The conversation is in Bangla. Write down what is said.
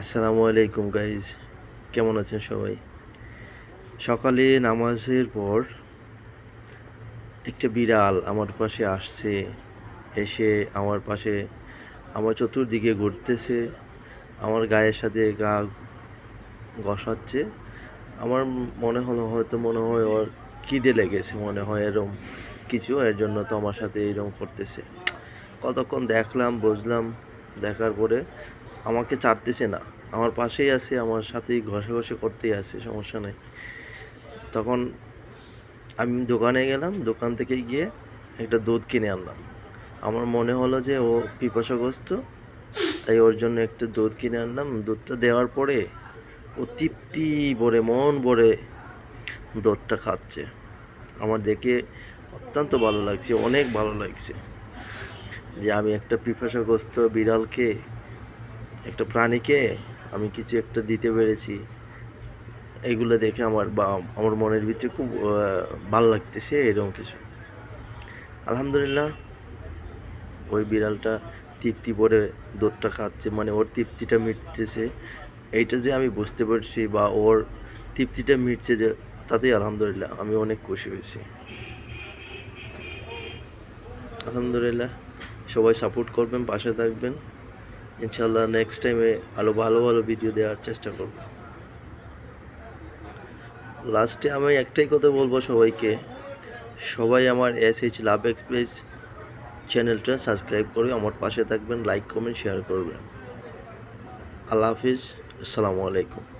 আসসালামু আলাইকুম গাইজ কেমন আছেন সবাই? সকালে নামাজের পর একটা বিড়াল আমার পাশে আসছে, এসে আমার পাশে আমার চতুর্দিকে ঘুরতেছে, আমার গায়ের সাথে গা ঘষাচ্ছে। আমার মনে হলো, হয়তো মনে হয় ওর খিদে লেগেছে, মনে হয় এরম কিছু, এর জন্য তো আমার সাথে এরকম করতেছে। কতক্ষণ দেখলাম, বুঝলাম, দেখার পরে আমাকে ছাড়তেছে না। আমার পাশেই আছে, আমার সাথেই ঘষে ঘষে করতেই আছে, সমস্যা নেই। তখন আমি দোকানে গেলাম, দোকান থেকে গিয়ে একটা দুধ কিনে আনলাম। আমার মনে হলো যে ও পিপাসাগ্রস্ত, তাই ওর জন্য একটা দুধ কিনে আনলাম। দুধটা দেওয়ার পরে ও তৃপ্তি ভরে, মন ভরে দুধটা খাচ্ছে। আমার দেখে অত্যন্ত ভালো লাগছে, অনেক ভালো লাগছে যে আমি একটা পিপাসাগ্রস্ত বিড়ালকে একটা প্রাণীকে আমি কিছু একটা দিতে পেরেছি। এগুলো দেখে আমার বা, আমার মনের ভিতরে খুব ভালো লাগতেছে এরকম কিছু। আলহামদুলিল্লাহ, ওই বিড়ালটা তৃপ্তি ভরে দুধটা খাচ্ছে মানে ওর তৃপ্তিটা মিটতেছে। এইটা যে আমি বুঝতে পারছি বা ওর তৃপ্তিটা মিটছে যে, তাতেই আলহামদুলিল্লাহ আমি অনেক খুশি হয়েছি। আলহামদুলিল্লাহ, সবাই সাপোর্ট করবেন, পাশে থাকবেন। ইনশাল্লাহ নেক্সট টাইমে আরও ভালো ভালো ভিডিও দেওয়ার চেষ্টা করব। লাস্টে আমি একটাই কথা বলব সবাইকে। সবাই আমার এস এইচ লাভ এক্সপ্রেস চ্যানেলটা সাবস্ক্রাইব করে আমার পাশে থাকবেন লাইক কমেন্ট শেয়ার করবেন। আল্লাহ হাফিজ, আসসালামু আলাইকুম।